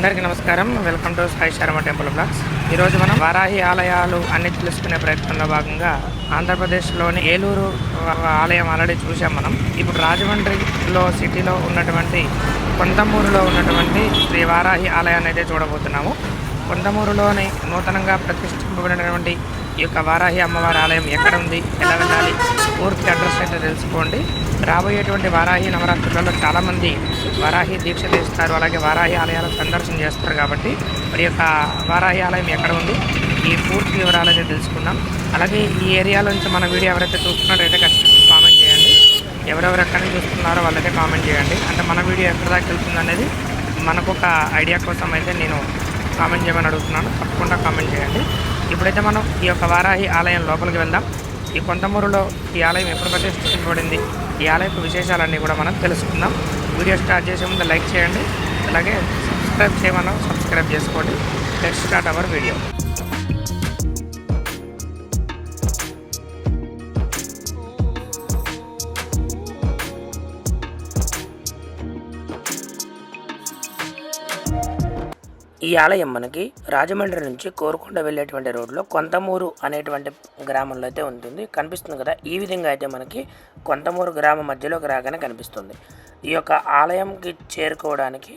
అందరికీ నమస్కారం. Welcome to Sai Sharma temple blogs. ఈరోజు మనం వారాహి ఆలయాలు అన్ని తెలుసుకునే ప్రయత్నంలో భాగంగా ఆంధ్రప్రదేశ్లోని ఏలూరు ఆలయం ఆల్రెడీ చూసాం మనం. ఇప్పుడు రాజమండ్రిలో సిటీలో ఉన్నటువంటి కొంతమూరులో ఉన్నటువంటి శ్రీ వారాహి ఆలయాన్ని అయితే చూడబోతున్నాము. కొంతమూరులోని నూతనంగా ప్రతిష్ఠింపబడినటువంటి ఈ యొక్క వారాహి అమ్మవారి ఆలయం ఎక్కడ ఉంది? ఎలా వెళ్ళాలి? పూర్తి అడ్రస్ అయితే తెలుసుకోండి. రాబోయేటువంటి వారాహి నవరాత్రులలో చాలామంది వారాహి దీక్ష చేస్తారు. అలాగే వారాహి ఆలయాలు సందర్శన చేస్తారు కాబట్టి మరి యొక్క వారాహి ఆలయం ఎక్కడ ఉంది? ఈ పూర్తి వివరాలు అయితే తెలుసుకుందాం. అలాగే ఈ ఏరియాలో నుంచి మన వీడియో ఎవరైతే చూస్తున్నారైతే ఖచ్చితంగా కామెంట్ చేయండి. ఎవరెవరు ఎక్కడ నుంచి చూస్తున్నారో వాళ్ళైతే కామెంట్ చేయండి. అంటే మన వీడియో ఎక్కడ దాకా వెళ్తుంది అనేది మనకు ఒక ఐడియా కోసం అయితే నేను కామెంట్ చేయమని అడుగుతున్నాను. తప్పకుండా కామెంట్ చేయండి. ఇప్పుడైతే మనం ఈ యొక్క వారాహి ఆలయం లోపలికి వెళ్దాం. ఈ కొంతమూరులో ఈ ఆలయం ఎప్పుడు ప్రతిష్ఠించబడింది ఈ ఆలయపు విశేషాలన్నీ కూడా మనం తెలుసుకుందాం. వీడియో స్టార్ట్ చేసే ముందు లైక్ చేయండి. అలాగే సబ్స్క్రైబ్ చేయమన్నా సబ్స్క్రైబ్ చేసుకోండి. Let start our video. ఈ ఆలయం మనకి రాజమండ్రి నుంచి కోరుకొండ వెళ్ళేటువంటి రోడ్లో కొంతమూరు అనేటువంటి గ్రామంలో అయితే ఉంటుంది. కనిపిస్తుంది కదా ఈ విధంగా అయితే మనకి కొంతమూరు గ్రామం మధ్యలోకి రాగానే కనిపిస్తుంది. ఈ యొక్క ఆలయంకి చేరుకోవడానికి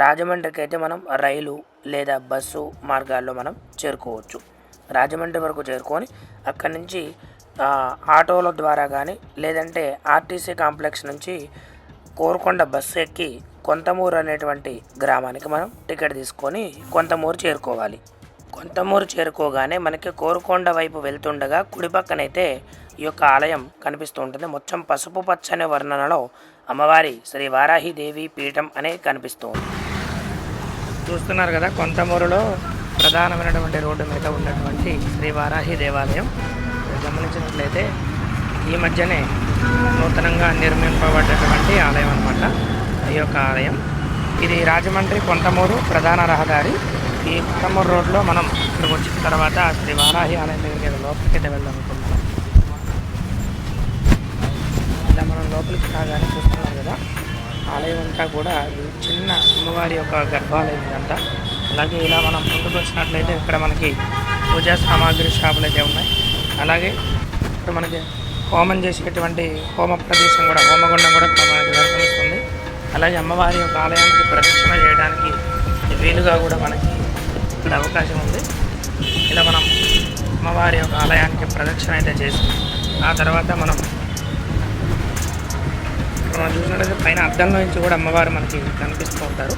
రాజమండ్రికి అయితే మనం రైలు లేదా బస్సు మార్గాల్లో మనం చేరుకోవచ్చు. రాజమండ్రి వరకు చేరుకొని అక్కడి నుంచి ఆటోల ద్వారా కానీ లేదంటే ఆర్టీసీ కాంప్లెక్స్ నుంచి కోరుకొండ బస్సు ఎక్కి కొంతమూరు అనేటువంటి గ్రామానికి మనం టికెట్ తీసుకొని కొంతమూరు చేరుకోవాలి. కొంతమూరు చేరుకోగానే మనకి కోరుకొండ వైపు వెళ్తుండగా కుడి పక్కనైతే ఈ యొక్క ఆలయం కనిపిస్తూ ఉంటుంది మొత్తం పసుపు పచ్చని వర్ణనలో అమ్మవారి శ్రీ వారాహిదేవి పీఠం అనేది కనిపిస్తూ ఉంది చూస్తున్నారు కదా కొంతమూరులో ప్రధానమైనటువంటి రోడ్డు మీద ఉన్నటువంటి శ్రీ వారాహి దేవాలయం. గమనించినట్లయితే ఈ మధ్యనే నూతనంగా నిర్మింపబడినటువంటి ఆలయం అన్నమాట. ఈ యొక్క ఆలయం. ఇది రాజమండ్రి కొంతమూరు ప్రధాన రహదారి. ఈ కొంతమూరు రోడ్లో మనం ఇక్కడికి వచ్చిన తర్వాత శ్రీ వారాహి ఆలయం దగ్గరికి లోపలికి వెళ్దాం అనుకుంటున్నాం ఇలా మనం లోపలికి రాగానే చూస్తున్నాం కదా ఆలయం అంతా కూడా చిన్న అమ్మవారి యొక్క గర్భాలయం ఇదంతా. అలాగే ఇలా మనం ముందుకు వచ్చినట్లయితే ఇక్కడ మనకి పూజా సామాగ్రి షాపులు అయితే ఉన్నాయి. అలాగే ఇక్కడ మనకి హోమం చేసేటువంటి హోమ ప్రదేశం కూడా హోమగుండం కూడా ఇక్కడ మనకి దర్శనమిస్తుంది అలాగే అమ్మవారి యొక్క ఆలయానికి ప్రదక్షిణ చేయడానికి వీలుగా కూడా మనకి ఇక్కడ అవకాశం ఉంది. ఇలా మనం అమ్మవారి యొక్క ఆలయానికి ప్రదక్షిణ అయితే చేసి ఆ తర్వాత మనం మనం చూసినట్లయితే పైన అద్దంలో నుంచి కూడా అమ్మవారు మనకి కనిపిస్తూ ఉంటారు.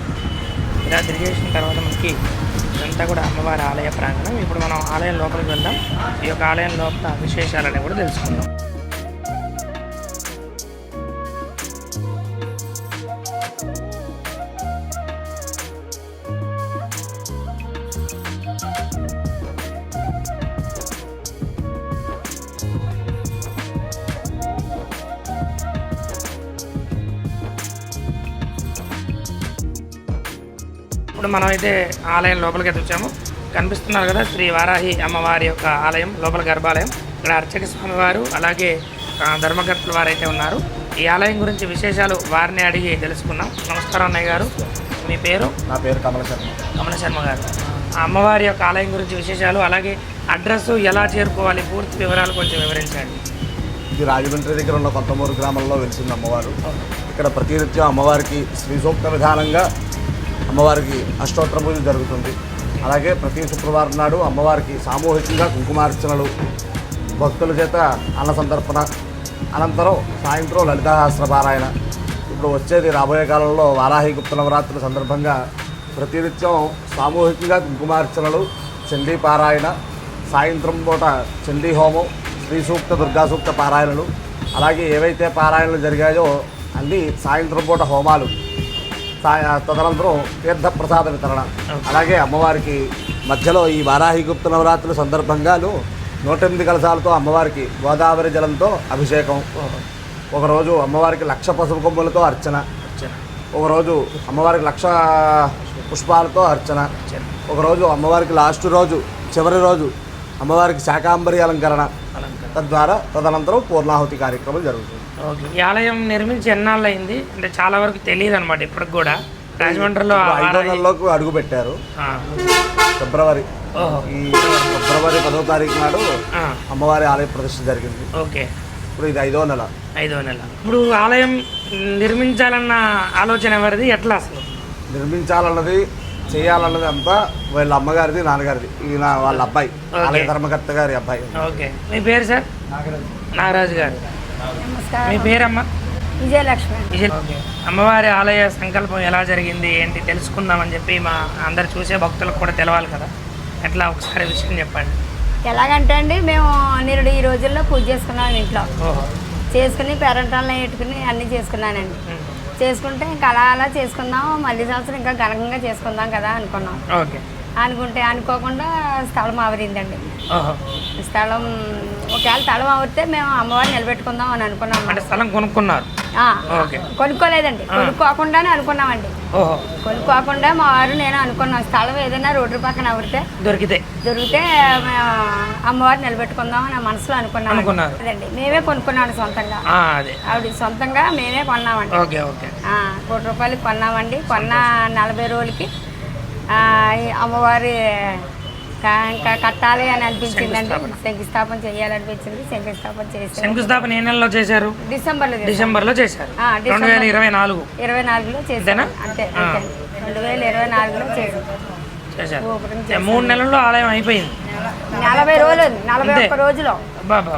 ఇలా తిరిగేసిన తర్వాత మనకి ఇదంతా కూడా అమ్మవారి ఆలయ ప్రాంగణం. ఇప్పుడు మనం ఆలయం లోపలికి వెళ్దాం. ఈ యొక్క ఆలయం లోపల విశేషాలని కూడా తెలుసుకుందాం. ఇప్పుడు మనం అయితే ఆలయం లోపలికి అయితే వచ్చాము. కనిపిస్తున్నారు కదా శ్రీ వారాహి అమ్మవారి యొక్క ఆలయం లోపల గర్భాలయం. ఇక్కడ అర్చక స్వామి వారు అలాగే ధర్మకర్తల వారు అయితే ఉన్నారు. ఈ ఆలయం గురించి విశేషాలు వారిని అడిగి తెలుసుకుందాం. నమస్కారం అన్నయ్య గారు. మీ పేరు? నా పేరు కమల శర్మ. కమల శర్మ గారు. అమ్మవారి యొక్క ఆలయం గురించి విశేషాలు అలాగే అడ్రస్ ఎలా చేరుకోవాలి? పూర్తి వివరాలు కొంచెం వివరించండి. ఇది రాజమండ్రి దగ్గర ఉన్న కొత్తమూరు గ్రామంలో వెలిసింది అమ్మవారు. ఇక్కడ ప్రతినిత్యం అమ్మవారికి శ్రీ సూక్త విధానంగా అమ్మవారికి అష్టోత్తర పూజ జరుగుతుంది. అలాగే ప్రతి శుక్రవారం నాడు అమ్మవారికి సామూహికంగా కుంకుమార్చనలు భక్తుల చేత అన్న సంతర్పణ అనంతరం సాయంత్రం లలితాశాస్త్ర పారాయణ. ఇప్పుడు వచ్చేది రాబోయే కాలంలో వారాహి గుప్త నవరాత్రుల సందర్భంగా ప్రతినిత్యం సామూహికంగా కుంకుమార్చనలు చండీ పారాయణ సాయంత్రం పూట చండీ హోమం శ్రీ సూక్త దుర్గా సూక్త పారాయణలు. అలాగే ఏవైతే పారాయణలు జరిగాయో అన్నీ సాయంత్రం పూట హోమాలు. తదనంతరం తీర్థప్రసాద వితరణ. అలాగే అమ్మవారికి మధ్యలో ఈ వారాహి గుప్త నవరాత్రుల సందర్భంగాను నూట ఎనిమిది కలశాలతో అమ్మవారికి గోదావరి జలంతో అభిషేకం. ఒకరోజు అమ్మవారికి లక్ష పసుపు కొమ్ములతో అర్చన. ఒకరోజు అమ్మవారికి లక్ష పుష్పాలతో అర్చన. ఒకరోజు అమ్మవారికి లాస్ట్ రోజు చివరి రోజు అమ్మవారికి శాకాంబరి అలంకరణ. అలంకారం తద్వారా తదనంతరం పూర్ణాహుతి కార్యక్రమం జరుగుతుంది. ఓకే. ఈ ఆలయం నిర్మించి ఎన్నాళ్ళు అయింది అంటే చాలా వరకు తెలియదు అనమాట ఇప్పటికి కూడా. రాజమండ్రిలో ఆ ఐదో నెలలోకి అడుగు పెట్టారు. ఆ, ఫిబ్రవరి. ఓహో. ఈ ఫిబ్రవరి పదో తారీఖు నాడు ఆ, అమ్మవారి ఆలయ ప్రతిష్ఠ జరిగింది. ఓకే. ఇప్పుడు ఇది ఐదో నెల. ఐదో నెల. ఇప్పుడు ఆలయం నిర్మించాలన్న ఆలోచన ఎవరిది? ఎట్లా అసలు? నిర్మించాలన్నది చేయాలన్నది అంతా వీళ్ళ అమ్మగారిది నాన్నగారిది. ఈయన వాళ్ళ అబ్బాయి ఆలయ ధర్మకర్త గారి అబ్బాయి. ఓకే. మీ పేరు సార్? నాగరాజు. గారు. నమస్కారం. మీ పేరమ్మా? విజయలక్ష్మి. విజయ్ అమ్మవారి ఆలయ సంకల్పం ఎలా జరిగింది ఏంటి తెలుసుకుందామని చెప్పి మా అందరు చూసే భక్తులకు కూడా తెలవాలి కదా. ఎట్లా ఒకసారి విషయం చెప్పండి. ఎలాగంటే అండి మేము నిరుడు ఈ రోజుల్లో పూజ చేసుకున్నాం ఇంట్లో. చేసుకుని పేరెంటాలను పెట్టుకుని అన్నీ చేసుకున్నానండి. చేసుకుంటే ఇంకా అలా అలా చేసుకుందాం మళ్ళీ సంవత్సరం ఇంకా ఘనంగా చేసుకుందాం కదా అనుకున్నాం. ఓకే. అనుకుంటే అనుకోకుండా స్థలం ఆవరిందండి. స్థలం ఒకవేళ స్థలం ఆవిరితే మేము అమ్మవారిని నిలబెట్టుకుందాం అని అనుకున్నాం అంటే స్థలం కొనుక్కున్నారు. కొనుక్కోలేదండి. కొనుక్కోకుండానే అనుకున్నామండి. కొనుక్కోకుండా మా వారు నేను అనుకున్నాం. స్థలం ఏదైనా రోడ్డు పక్కన ఆవిరితే దొరికితే. దొరికితే మేము అమ్మవారిని నిలబెట్టుకుందాం అని మనసులో అనుకున్నాం. అనుకున్నారు. అదండి. మేమే కొనుక్కున్నాం సొంతంగా. ఆవిడ సొంతంగా మేమే కొన్నామండి. కోటి రూపాయలకి కొన్నామండి. కొన్న నలభై రోజులకి అమ్మవారి ఇంకా కట్టాలి అని అనిపించిందండి శంకుస్థాపన. చేయాలనిపించింది శంకుస్థాపన చేసాం శంకుస్థాపన ఏ నెలలో చేశారు? డిసెంబర్లో చేసాం. డిసెంబర్లో చేశారు. ఆ, రెండు వేల ఇరవై నాలుగు. ఇరవై నాలుగులో అంతేనా? అంతే రెండు వేల ఇరవై నాలుగులో చేశారు. అంటే మూడు నెలల్లో ఆలయం అయిపోయింది. నలభై రోజులు నలభై. ఒక్క రోజులో.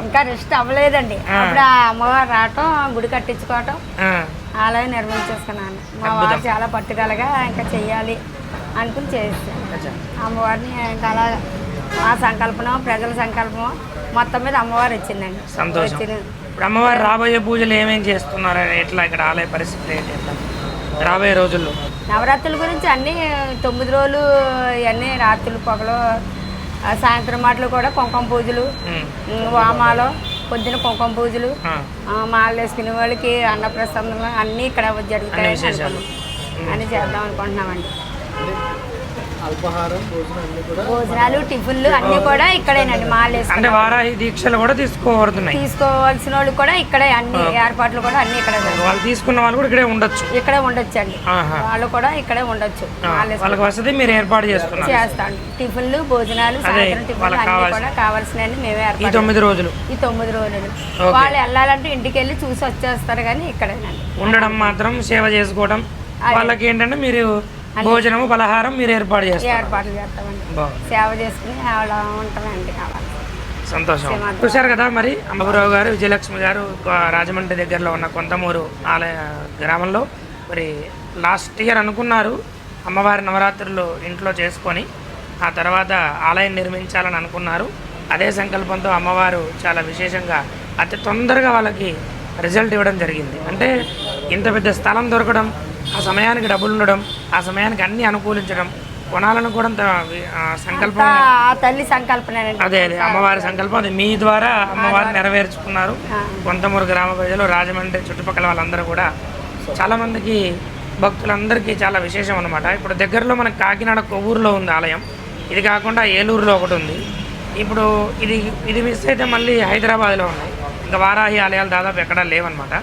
ఇంకా రెస్ట్ అవ్వలేదండి. అప్పుడు అమ్మవారు రావటం గుడి కట్టించుకోవటం ఆలయం నిర్మించేసుకున్నాను మా వారు చాలా పట్టుదలగా ఇంకా చెయ్యాలి అనుకుని చేస్తాను అమ్మవారిని అలా మా సంకల్పం ప్రజల సంకల్పం మొత్తం మీద అమ్మవారు వచ్చిందండి సంతోషం. ఇప్పుడు అమ్మవారు రాబోయే పూజలు ఏమేం చేస్తున్నారు ఎట్లా ఇక్కడ ఆలయ పరిస్థితి ఏంటి ఎట్లా? రాబోయే రోజుల్లో. నవరాత్రుల గురించి అన్నీ తొమ్మిది రోజులు ఇవన్నీ రాత్రులు పొగలు సాయంత్రం మాటలు కూడా కుంకుమ పూజలు వామాలు పొద్దున కుంకుమ పూజలు మాలలు వేసుకునే వాళ్ళకి అన్నప్రసన్నలు అన్నీ ఇక్కడ. అనుకున్నాం. అని చేద్దాం అనుకుంటున్నామండి. భోజనాలు టిఫిన్లు అన్నీ కూడా ఇక్కడేనండి వేసుకుని అంటే వారాహి దీక్షలు కూడా తీసుకోబడుతున్నాయి తీసుకోవాల్సిన వాళ్ళు కూడా ఇక్కడే అన్ని ఏర్పాట్లు కూడా అన్ని ఇక్కడ. వాళ్ళు తీసుకున్న వాళ్ళు కూడా ఇక్కడే ఉండొచ్చు. ఇక్కడే ఉండొచ్చండి. ఆహా. వాళ్ళు కూడా ఇక్కడే ఉండొచ్చు. వాళ్ళకి వసతి మీరు ఏర్పాటు చేస్తున్నారు చేస్తాం. టిఫిన్లు భోజనాలు సాయంత్రం టిఫిన్లు అన్ని కావాల్సిన- కూడా కావాల్సినవి మేమే ఈ ఏర్పాటు తొమ్మిది రోజులు. ఈ తొమ్మిది రోజులు. వాళ్ళు వెళ్ళాలంటే ఇంటికి వెళ్ళి చూసి వచ్చేస్తారు కానీ ఇక్కడేనండి. ఉండడం మాత్రం సేవ చేసుకోవడం వాళ్ళకి ఏంటంటే మీరు భోజనము పలహారం మీరు ఏర్పాటు చేస్తారు. చేస్తామండి. సేవ చేసుకుని అలా ఉంటామండి కావాలి. సంతోషం. చూశారు కదా మరి అంబరావు గారు విజయలక్ష్మి గారు రాజమండ్రి దగ్గరలో ఉన్న కొంతమూరు ఆలయ గ్రామంలో మరి లాస్ట్ ఇయర్ అనుకున్నారు అమ్మవారి నవరాత్రులు ఇంట్లో చేసుకొని ఆ తర్వాత ఆలయం నిర్మించాలని అనుకున్నారు. అదే సంకల్పంతో అమ్మవారు చాలా విశేషంగా అతి తొందరగా వాళ్ళకి రిజల్ట్ ఇవ్వడం జరిగింది. అంటే ఇంత పెద్ద స్థలం దొరకడం ఆ సమయానికి డబ్బులు ఉండడం ఆ సమయానికి అన్నీ అనుకూలించడం కొనాలని కూడా అంత వి- ఆ సంకల్పం తల్లి సంకల్పనేనండి అదే అదే అమ్మవారి సంకల్పం అది. మీ ద్వారా అమ్మవారిని నెరవేర్చుకున్నారు. కొంతమూరు గ్రామ ప్రజలు రాజమండ్రి చుట్టుపక్కల వాళ్ళందరూ కూడా. చాలా మందికి భక్తులందరికీ చాలా విశేషం అనమాట ఇప్పుడు దగ్గరలో మనకి కాకినాడ కొవ్వూరులో ఉంది ఆలయం. ఇది కాకుండా ఏలూరులో ఒకటి ఉంది. ఇప్పుడు ఇది ఇది మిస్ అయితే మళ్ళీ హైదరాబాద్లో ఉన్నాయి. ఇంకా వారాహి ఆలయాలు దాదాపు ఎక్కడా లేవన్నమాట.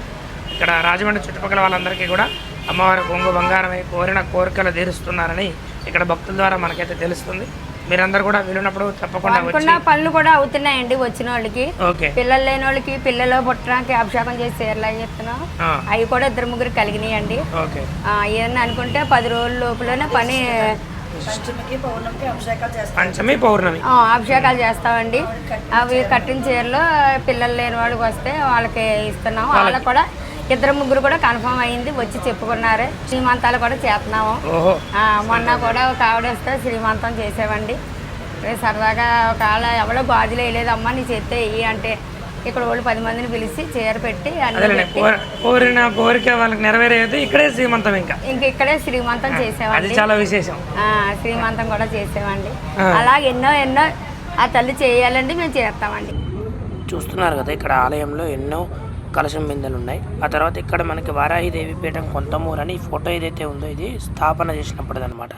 ఇక్కడ రాజమండ్రి చుట్టుపక్కల వాళ్ళందరికీ కూడా అమ్మవారి కొంగు బంగారమై కోరిన కోరికలు తీరుస్తున్నారని ఇక్కడ భక్తుల ద్వారా మనకైతే తెలుస్తుంది. మీరందరూ కూడా వీలున్నప్పుడు తప్పకుండా పనులు కూడా అవుతున్నాయండి వచ్చిన వాళ్ళకి. పిల్లలు లేని వాళ్ళకి పిల్లలు పుట్టడానికి అభిషేకం చేసి చీరలు అవి చెప్తున్నాం. అవి కూడా ఇద్దరు ముగ్గురు కలిగినాయండి. ఓకే. ఆ, ఏదన్నా అనుకుంటే పది రోజుల లోపలనే పని పంచమి పౌర్ణమి. ఆ, అభిషేకాలు చేస్తామండి. అవి కట్టిన చీరలు పిల్లలు లేని వాళ్ళకి వస్తే వాళ్ళకి ఇస్తున్నాం. వాళ్ళకి. కూడా ఇద్దరు ముగ్గురు కూడా కన్ఫర్మ్ అయింది వచ్చి చెప్పుకున్నారు. శ్రీమంతాలు కూడా చేస్తున్నాము. మొన్న కూడా ఒక ఆవిడ వస్తే శ్రీమంతం చేసామండి ఏ సరదాగా ఒక ఆవిడ ఎవడో గాజులు వేయలేదమ్మా నీ చేస్తే ఇయ్యి అంటే ఇక్కడ వాళ్ళు పది మందిని పిలిచి చీర పెట్టి కోరిన కోరిక వాళ్ళకి నెరవేరేది ఇక్కడే శ్రీమంతం ఇంకా. ఇంక ఇక్కడే శ్రీమంతం అది చేసామండి చాలా విశేషం. ఆ, శ్రీమంతం కూడా చేసామండి ఆ. అలాగే ఎన్నో ఎన్నో ఆ తల్లి చేయాలండి మేము చేస్తామండి. చూస్తున్నారు కదా ఇక్కడ ఆలయంలో ఎన్నో కలశం బిందెలు ఉన్నాయి ఆ తర్వాత ఇక్కడ మనకి వారాహి దేవి పీఠం కొంతమూరు అని ఫోటో ఏదైతే ఉందో ఇది స్థాపన చేసినప్పటిదనమాట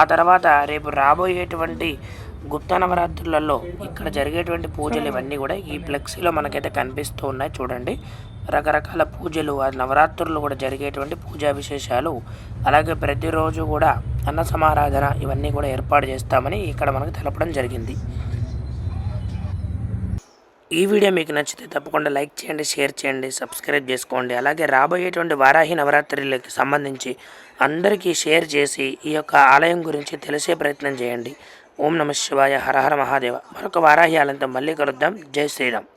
ఆ తర్వాత రేపు రాబోయేటువంటి గుప్త నవరాత్రులలో ఇక్కడ జరిగేటువంటి పూజలు ఇవన్నీ కూడా ఈ ఫ్లెక్సీలో మనకైతే కనిపిస్తూ ఉన్నాయి చూడండి. రకరకాల పూజలు ఆ నవరాత్రులు కూడా జరిగేటువంటి పూజా విశేషాలు అలాగే ప్రతిరోజు కూడా అన్న సమారాధన ఇవన్నీ కూడా ఏర్పాటు చేస్తామని ఇక్కడ మనకు తెలపడం జరిగింది. ఈ వీడియో మీకు నచ్చితే తప్పకుండా లైక్ చేయండి షేర్ చేయండి సబ్స్క్రైబ్ చేసుకోండి. అలాగే రాబోయేటువంటి వారాహి నవరాత్రులకి సంబంధించి అందరికీ షేర్ చేసి ఈ యొక్క ఆలయం గురించి తెలిసే ప్రయత్నం చేయండి. ఓం నమ శివాయ హరహర మహాదేవ. మరొక వారాహి ఆలయంతో మళ్ళీ కలుద్దాం. జై శ్రీరామ్.